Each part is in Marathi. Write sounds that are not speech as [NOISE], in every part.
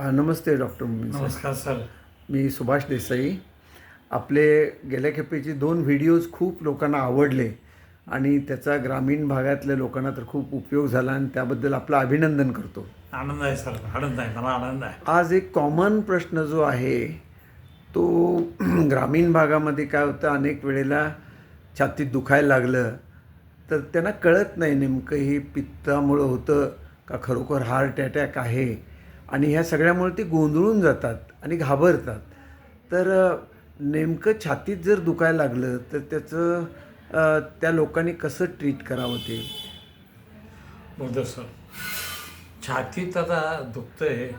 नमस्ते डॉक्टर नमस्कार सर. मी सुभाष देसाई. आपले गेल्या खेपेचे दोन व्हिडिओज खूप लोकांना आवडले आणि त्याचा ग्रामीण भागातल्या लोकांना तर खूप उपयोग झाला आणि त्याबद्दल आपलं अभिनंदन करतो. आनंद आहे सर. आनंद आहे. मला आनंद आहे. आज एक कॉमन प्रश्न जो आहे तो [CLEARS THROAT] ग्रामीण भागामध्ये काय होतं? अनेक वेळेला छातीत दुखायला लागलं. तर त्यांना कळत नाही नेमकं हे पित्तामुळं होतं का खरोखर हार्ट अटॅक आहे. आणि ह्या सगळ्यामुळे ते गोंधळून जातात आणि घाबरतात. तर नेमकं छातीत जर दुखायला लागलं तर त्याचं त्या लोकांनी कसं ट्रीट करावं ते? बघतो सर छातीत आता दुखतंय.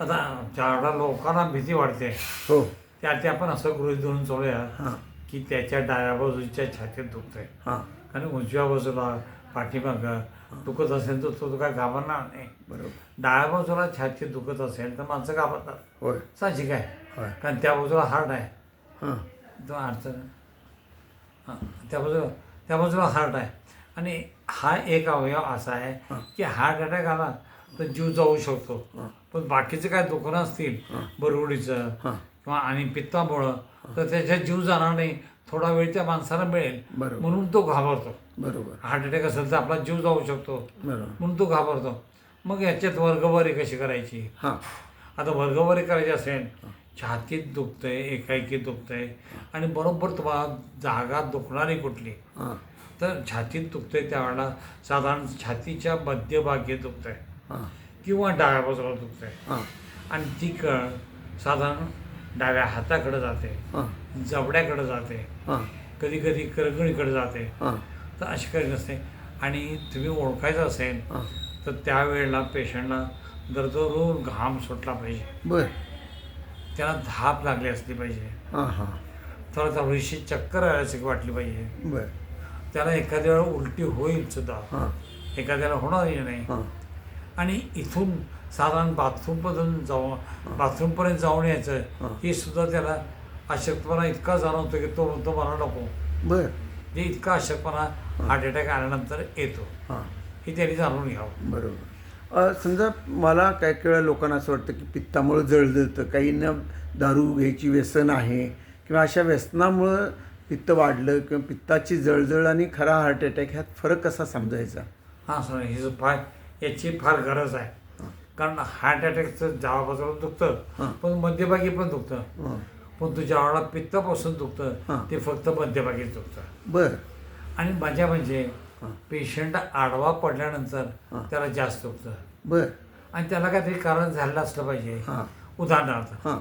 आता ज्यावेळेला लोकांना भीती वाटते हो. त्या ते आपण असं गृहित धरून चालूया हां. की त्याच्या डाव्या बाजूच्या छातीत दुखतंय. हां. आणि उजव्या बाजूला पाठीमागं. दुखत असेल तर तो काय घाबरणार नाही. बरोबर. डाव्या बाजूला छातीत दुखत असेल तर माणसं घाबरतात. होय. साहजिक आहे. होय. कारण त्या बाजूला हार्ट आहे. हां. तो अडचण. हां. त्या बाजूला त्या बाजूला हार्ट आहे. आणि हा एक अवयव असा आहे की हार्ट अटॅक आला तर जीव जाऊ शकतो. पण बाकीचे काय दुकानं असतील बरगुडीचं हां. किंवा आणि पित्तामुळं तर त्याच्यात जीव जाणार नाही. थोडा वेळ त्या माणसाला मिळेल. म्हणून तो घाबरतो. बरोबर. हार्ट अटॅक असेल तर आपला जीव जाऊ शकतो. बरोबर. म्हणून तो घाबरतो. मग याच्यात वर्गवारी कशी करायची? हां. आता वर्गवारी करायची असेल छातीत दुखतंय एकाएकी दुखतंय आणि बरोबर तुम्हाला जागा दुखणारी कुठली? हां. तर छातीत दुखतंय त्यावेळेला साधारण छातीच्या मध्यभागी दुखतंय. किंवा डाव्या बाजूला दुखतंय आणि ती कळ साधारण डाव्या हाताकडे जाते. जबड्याकडे जाते. हां. कधी कधी करगणीकडे जाते. हां. तर अशी काही नसते. आणि तुम्ही ओळखायचं असेल तर त्यावेळेला पेशंटला दरदरून घाम सुटला पाहिजे. बर. त्याला धाप लागली असली पाहिजे. थोडा थोडीशी चक्कर आल्यासारखी वाटली पाहिजे. बर. त्याला एखाद्या वेळा उलटी होईल सुद्धा. एखाद्याला होणारही नाही. हां. आणि इथून साधारण बाथरूममधून जाऊन बाथरूमपर्यंत जाऊन यायचं. हे सुद्धा त्याला अशक्तपणा इतका जाणवतो की तो म्हणतो मला नको. बर. जे इतका अशक्तपणा हार्ट अटॅक आल्यानंतर येतो. हां. हे त्यांनी जाणून घ्यावं. बरोबर. अ, समजा मला काही काही वेळा लोकांना असं वाटतं की पित्तामुळं जळजळतं काहींना दारू घ्यायची व्यसन आहे किंवा अशा व्यसनामुळं पित्त वाढलं किंवा पित्ताची जळजळ आणि खरा हार्ट अटॅक ह्यात फरक कसा समजायचा? हां सर ही फार याची फार गरज आहे. कारण हार्ट अटॅकचं जावा बाजूला हां. दुखतं पण मध्यभागी पण दुखतं. हां. पण तुझ्या आवडा पित्तापासून दुखतं. ते फक्त मध्यभागीच दुखतं बर. आणि मजा म्हणजे हां. पेशंट आडवा पडल्यानंतर. त्याला जास्त दुखतं बर. आणि त्याला काहीतरी कारण झालेलं असलं पाहिजे. उदाहरणार्थ हां.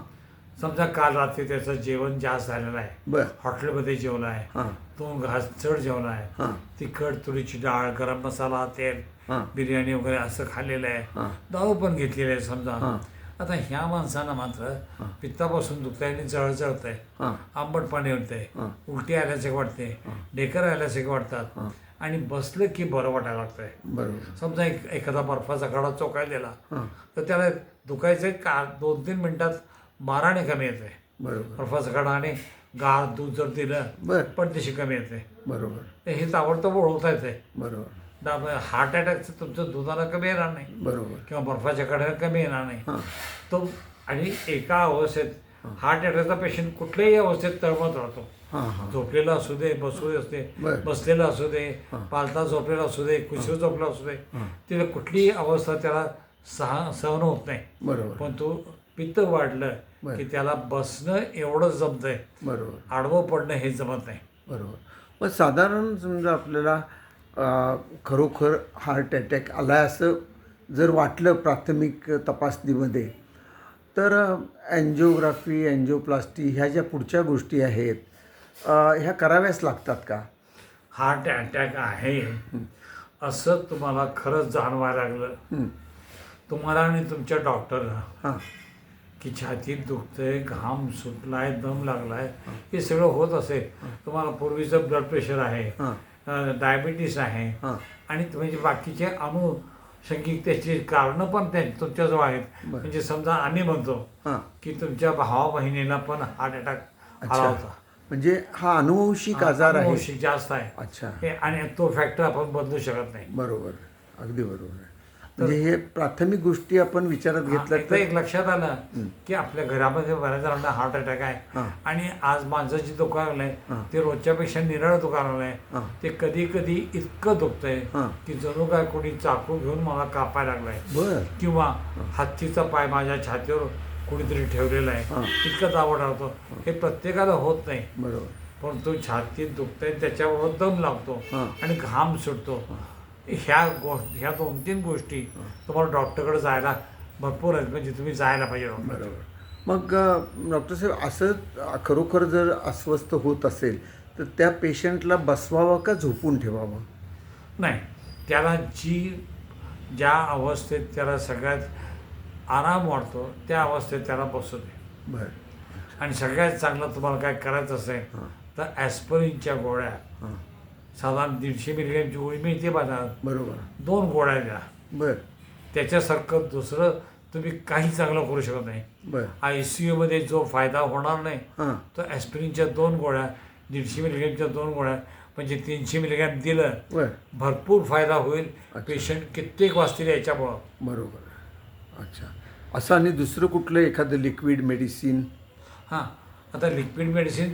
समजा काल रात्री त्याचं जेवण जास्त झालेलं आहे. बर. हॉटेलमध्ये जेवला आहे. तो घास चढ जेवला आहे. तिखट तुरीची डाळ गरम मसाला तेल बिर्याणी वगैरे असं खाल्लेलं आहे. दारू पण घेतलेली आहे समजा. आता ह्या माणसानं मात्र पित्तापासून दुखतंय आणि जळजळत आहे आंबट पाणी होतंय हां. उलटी आल्यासारखं वाटते ढेकर आल्यासारखे वाटतात. आणि बसलं की बरं वाटायला लागतंय. बरोबर. समजा एक एखादा बर्फाचा कडा चोकायला दिला तर त्याला दुखायचं का? दोन तीन मिनिटात बाराने कमी येते बरोबर. बर्फाचा कडा आणि गार दूध जर दिलं पण तशी कमी येते बरोबर. हे ताबडतोब ओळखता येते बरोबर. हार्ट अटॅकचं तुमचं दुधाला कमी येणार नाही. बरोबर. किंवा बर्फाच्या कड्याला कमी येणार नाही. तो आणि एका अवस्थेत हार्ट अटॅकचा पेशंट कुठल्याही अवस्थेत तळमत राहतो झोपलेला असू दे बसू असते. बसलेला असू दे. पालता झोपलेला असू दे कुशीवर झोपला असू दे. तिला कुठलीही अवस्था त्याला सहा सहन होत नाही. बरोबर. पण तो पित्त वाढलं. की त्याला बसणं एवढं जमतंय. बरोबर. आडवं पडणं हे जमत नाही. बरोबर. मग साधारण समजा आपल्याला खरोखर हार्ट अटॅक आला असं जर वाटलं प्राथमिक तपासणीमध्ये तर अँजिओग्राफी अँजिओप्लास्टी ह्या ज्या पुढच्या गोष्टी आहेत ह्या कराव्याच लागतात का? हार्ट अटॅक आहे असं तुम्हाला खरंच जाणवायला लागलं. तुम्हाला आणि तुमच्या डॉक्टरला हां. की छातीत दुखतंय घाम सुटलाय दम लागलाय हे. सगळं होत असेल तुम्हाला पूर्वीचं ब्लड प्रेशर आहे हां. डायबिटीस आहे. हां. आणि म्हणजे बाकीचे अनुषंगिक त्याची कारणं पण त्या तुमच्याजवळ आहेत. बरं. म्हणजे समजा आम्ही म्हणतो हां. की तुमच्या भावा बहिणीला पण हार्ट अटॅक आला अच्छा. होता. म्हणजे हा अनुवंशिक आजार आहे. अनुवंशिक जास्त आहे. अच्छा. हे आणि तो फॅक्टर आपण बदलू शकत नाही. बरोबर. अगदी बरोबर आहे. म्हणजे हे प्राथमिक गोष्टी आपण विचारात घेतल्या तर एक लक्षात आलं की आपल्या घरामध्ये बऱ्याच जणांना हार्ट अटॅक आहे. आणि आज माझं जे दुकान आहे हां. ते रोजच्यापेक्षा निराळ दुकान आहे हां. ते कधी कधी इतकं दुखतंय. की जणू काय कोणी चाकू घेऊन मला कापायला लागलाय. किंवा हत्तीचा पाय माझ्या छातीवर कोणीतरी ठेवलेला आहे. हां. इतकं दावड राहतो. हे. प्रत्येकाला होत नाही. बरोबर. परंतु छातीत दुखतंय त्याच्याबरोबर दम लागतो. आणि घाम सुटतो. ह्या गो ह्या दोन तीन गोष्टी तुम्हाला डॉक्टरकडे जायला भरपूर आहेत म्हणजे तुम्ही जायला पाहिजे डॉक्टर मग डॉक्टर साहेब असं खरोखर जर अस्वस्थ होत असेल तर त्या पेशंटला बसवावं का झोपून ठेवावं? नाही. त्याला जी ज्या अवस्थेत त्याला सगळ्यात आराम वाटतो त्या अवस्थेत त्याला बसू दे. बर. आणि सगळ्यात चांगलं तुम्हाला काय करायचं असेल. तर ॲस्परिनच्या गोळ्या साधारण दीडशे मिलीग्रॅमची गोळी मिळते बाजारात बरोबर. दोन गोळ्या द्या. बर. त्याच्यासारखं दुसरं तुम्ही काही चांगलं करू शकत नाही. बर. आय सी यूमध्ये जो फायदा होणार नाही हां. तो ॲस्पिरिनच्या दोन गोळ्या दीडशे मिलीग्रॅमच्या दोन गोळ्या म्हणजे तीनशे मिलीग्रॅम दिलं बर. भरपूर फायदा होईल. पेशंट कित्येक वाचतील याच्यामुळं. बरोबर. अच्छा. असं आणि दुसरं कुठलं एखादं लिक्विड मेडिसिन हां. आता लिक्विड मेडिसिन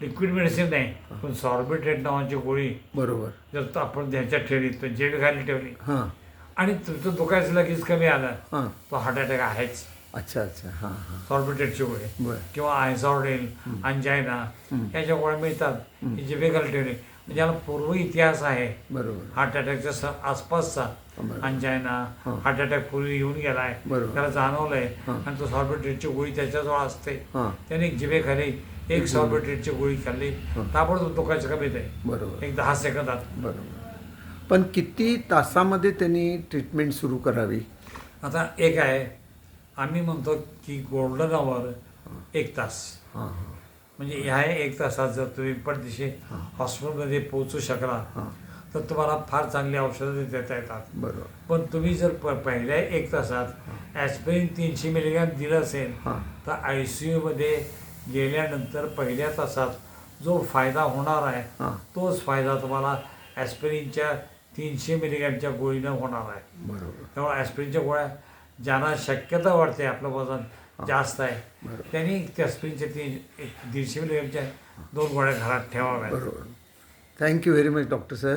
लिक्विड मेडिसिन नाही. पण सॉर्बिट्रेट नावाची गोळी. बरोबर. जर आपण ह्याच्यात ठेवली तर जेवी खाली ठेवली. हां. आणि तुमचं दुखायचं लगेच कमी आलं तो हार्ट अटॅक आहेच. अच्छा अच्छा. हां हां. सॉर्बिट्रेटची गोळी. किंवा आयसॉर्डेल अंजायना याच्या गोळ्या मिळतात. ही जिभे खाली ठेवली. म्हणजे याला पूर्व इतिहास आहे. बरोबर. हार्ट अटॅकच्या आसपासचा. अंजायना. हार्ट अटॅक पूर्वी येऊन गेलाय. बरोबर. त्याला जाणवलंय. आणि तो सॉर्बिट्रेटची गोळी त्याच्याजवळ असते. त्याने जिभे खाली. एक सॉर्बिट्रेटची गोळी. खाल्ली. ताबडतोब दुखायचं कमी आहे? बरोबर. एक दहा सेकंदात बरोबर. पण किती तासामध्ये त्यांनी ट्रीटमेंट सुरू करावी? आता एक आहे आम्ही म्हणतो की गोल्डन आवर एक तास. म्हणजे ह्या एक तासात जर तुम्ही पटदिशी हॉस्पिटलमध्ये पोहोचू शकला तर तुम्हाला फार चांगली औषधं देता येतात. बरोबर. पण तुम्ही जर प पहिल्या एक तासात ॲस्पिरिन तीनशे मिलीग्रॅम दिलं असेल तर आय सी यूमध्ये गेल्यानंतर पहिल्या तासात जो फायदा होणार आहे तोच फायदा तुम्हाला ॲस्पिरिनच्या तीनशे मिलीग्रॅमच्या गोळीनं होणार आहे. बरोबर. त्यामुळे ॲस्पिरिनच्या गोळ्या ज्यांना शक्यता वाटते आपलं वजन जास्त आहे. त्यांनी त्या ॲस्पिरिनच्या तीन एक दीडशे मिलीग्रॅमच्या दोन गोळ्या घरात ठेवाव्या बरोबर. Thank you very much doctor sir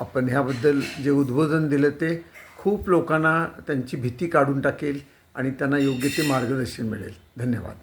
आपण ह्याबद्दल जे उद्बोधन दिलं ते खूप लोकांना त्यांची भीती काढून टाकेल आणि त्यांना योग्य ते मार्गदर्शन मिळेल. धन्यवाद.